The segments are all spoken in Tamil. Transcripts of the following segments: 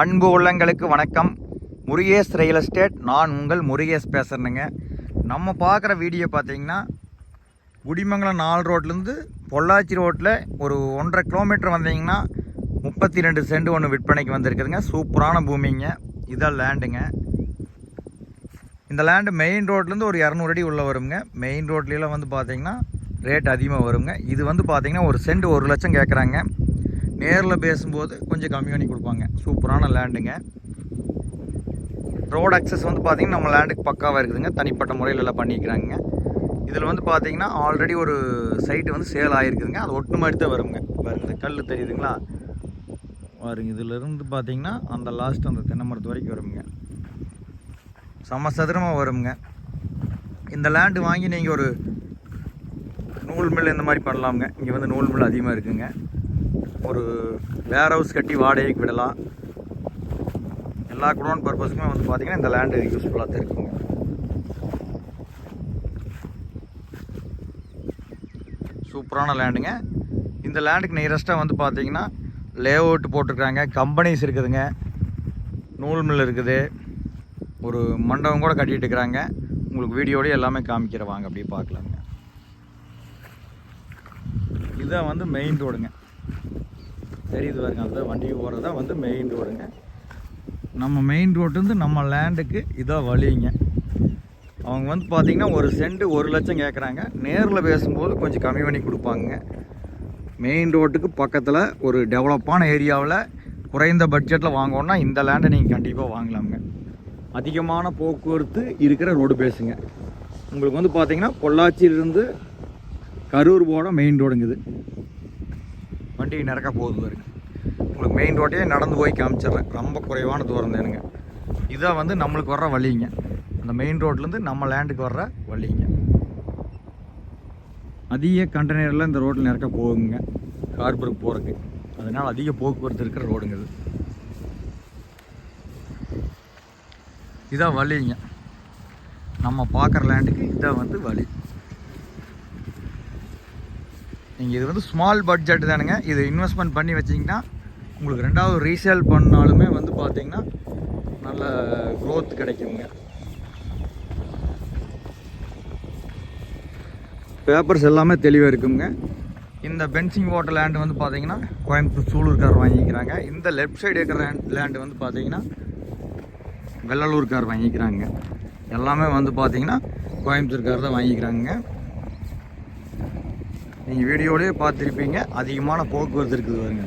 அன்பு உள்ளங்களுக்கு வணக்கம். முருகேஷ் ரியல் எஸ்டேட் நான் உங்கள் முருகேஷ் பேசுகிறேனுங்க நம்ம பார்க்குற வீடியோ பார்த்தீங்கன்னா குடிமங்கலம் நாலு ரோட்லேருந்து பொள்ளாச்சி ரோட்டில் ஒரு ஒன்றரை கிலோமீட்டர் வந்தீங்கன்னா முப்பத்தி ரெண்டு சென்ட் ஒன்று விற்பனைக்கு வந்திருக்குதுங்க. சூப்பரான பூமிங்க. இதான் லேண்டுங்க இந்த லேண்டு மெயின் ரோட்லேருந்து ஒரு இரநூறு அடி உள்ளே வருங்க. மெயின் ரோட்லலாம் வந்து பார்த்தீங்கன்னா ரேட் அதிகமாக வருங்க. இது வந்து பார்த்திங்கன்னா ஒரு சென்ட் ஒரு லட்சம் கேட்குறாங்க நேரில் பேசும்போது கொஞ்சம் கம்மி பண்ணி கொடுப்பாங்க. சூப்பரான லேண்டுங்க. ரோடு அக்சஸ் வந்து பார்த்தீங்கன்னா நம்ம லேண்டுக்கு பக்காவாக இருக்குதுங்க. தனிப்பட்ட முறையில் எல்லாம் பண்ணிக்கிறாங்க இதில் வந்து பார்த்தீங்கன்னா ஆல்ரெடி ஒரு சைட்டு வந்து சேல் ஆகிருக்குதுங்க அது ஒட்டு மாதிரி தான் வருங்க. பாருங்க கல் தெரியுதுங்களா? பாருங்க இதிலிருந்து பார்த்தீங்கன்னா அந்த லாஸ்ட் அந்த தென்னை மரத்து வரைக்கும் வருங்க. சமசதுரமாக வருங்க. இந்த லேண்டு வாங்கி நீங்கள் ஒரு நூல் மில் இந்த மாதிரி பண்ணலாமுங்க. இங்கே வந்து நூல் மில் அதிகமாக இருக்குங்க. ஒரு வேர் ஹவுஸ் கட்டி வாடகைக்கு விடலாம். எல்லா குடோன் பர்பஸுக்குமே வந்து பார்த்திங்கன்னா இந்த லேண்டு யூஸ்ஃபுல்லாக தான் இருக்குங்க. சூப்பரான லேண்டுங்க இந்த லேண்டுக்கு நியரஸ்ட்டாக வந்து பார்த்தீங்கன்னா லே அவுட் போட்டிருக்காங்க. கம்பெனிஸ் இருக்குதுங்க. நூல் மில் இருக்குது. ஒரு மண்டபம் கூட கட்டிகிட்டு இருக்கிறாங்க உங்களுக்கு வீடியோடய எல்லாமே காமிக்கிற வாங்க அப்படியே பார்க்கலாங்க. இதுதான் வந்து மெயின் ரோடுங்க தெரியுது பாருங்க அதுதான் வண்டி போகிறதா வந்து மெயின் ரோடுங்க நம்ம மெயின் ரோட்டுந்து நம்ம லேண்டுக்கு இதான் வழிங்க. அவங்க வந்து பார்த்திங்கன்னா ஒரு சென்ட் ஒரு லட்சம் கேட்குறாங்க நேரில் பேசும்போது கொஞ்சம் கம்மி பண்ணி கொடுப்பாங்க மெயின் ரோட்டுக்கு பக்கத்தில் ஒரு டெவலப்பான ஏரியாவில் குறைந்த பட்ஜெட்டில் வாங்கணுன்னா இந்த லேண்டை நீங்கள் கண்டிப்பாக வாங்கலாமுங்க. அதிகமான போக்குவரத்து இருக்கிற ரோடு பேசுங்க உங்களுக்கு வந்து பார்த்திங்கன்னா பொள்ளாச்சியிலிருந்து கரூர் போட மெயின் ரோடுங்குது வண்டி நிறக்க போகுது பாருங்க. உங்களுக்கு மெயின் ரோட்டையே நடந்து போய் காமிச்சிடுறேன். ரொம்ப குறைவான தூரம் தானுங்க. இதான் வந்து நம்மளுக்கு வர்ற வழிங்க. அந்த மெயின் ரோட்லேருந்து நம்ம லேண்டுக்கு வர்ற வழிங்க. அதிக கண்டெய்னரில் இந்த ரோட்டில் நிறக்க போகுங்க. ஹார்பருக்கு போகிறதுக்கு அதனால் அதிக போக்குவரத்து இருக்கிற ரோடுங்க இது. இதான் வழிங்க. நம்ம பார்க்குற லேண்டுக்கு இதான் வந்து வழி. நீங்கள் இது வந்து ஸ்மால் பட்ஜெட் தானுங்க. இது இன்வெஸ்ட்மெண்ட் பண்ணி வச்சிங்கன்னா உங்களுக்கு ரெண்டாவது ரீசேல் பண்ணாலுமே வந்து பார்த்தீங்கன்னா நல்ல க்ரோத் கிடைக்குங்க. பேப்பர்ஸ் எல்லாமே தெளிவாக இருக்குங்க. இந்த பென்சிங் வாட்டர் லேண்டு வந்து பார்த்தீங்கன்னா கோயம்புத்தூர் சூலூர்கார் வாங்கிக்கிறாங்க. இந்த லெஃப்ட் சைடு இருக்கிற லேண்டு வந்து பார்த்தீங்கன்னா வெள்ளலூர்கார் வாங்கிக்கிறாங்க. எல்லாமே வந்து பார்த்தீங்கன்னா கோயம்புத்தூர்கார் தான் வாங்கிக்கிறாங்க. நீங்கள் வீடியோலேயே பார்த்துருப்பீங்க. அதிகமான போக்குவரத்து இருக்குது பாருங்க.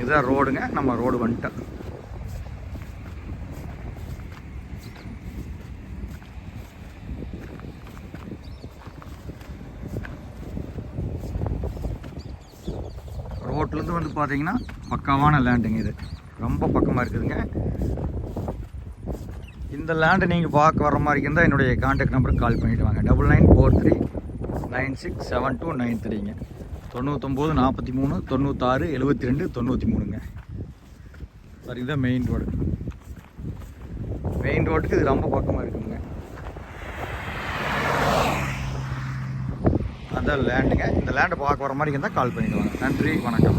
இதுதான் ரோடுங்க. நம்ம ரோடு வந்துட்டோம். ரோட்லேருந்து வந்து பார்த்தீங்கன்னா பக்காவான லேண்டுங்க இது. ரொம்ப பக்கமாக இருக்குதுங்க. இந்த லேண்டை நீங்கள் பார்க்க வர மாதிரி இருந்தால் என்னுடைய கான்டாக்ட் நம்பருக்கு கால் பண்ணிவிட்டு வாங்க. Double nine four three nine six seven two nine த்ரீங்க தொண்ணூத்தொம்பது நாற்பத்தி மூணு தொண்ணூத்தாறு எழுபத்தி ரெண்டு தொண்ணூற்றி மூணுங்க சார் இதுதான் மெயின் ரோடு மெயின் ரோட்டுக்கு இது ரொம்ப பக்கமாக இருக்குங்க அதுதான் லேண்டுங்க இந்த லேண்டை பார்க்க வர மாதிரி இருந்தால் கால் பண்ணிவிடுவாங்க நன்றி வணக்கம்.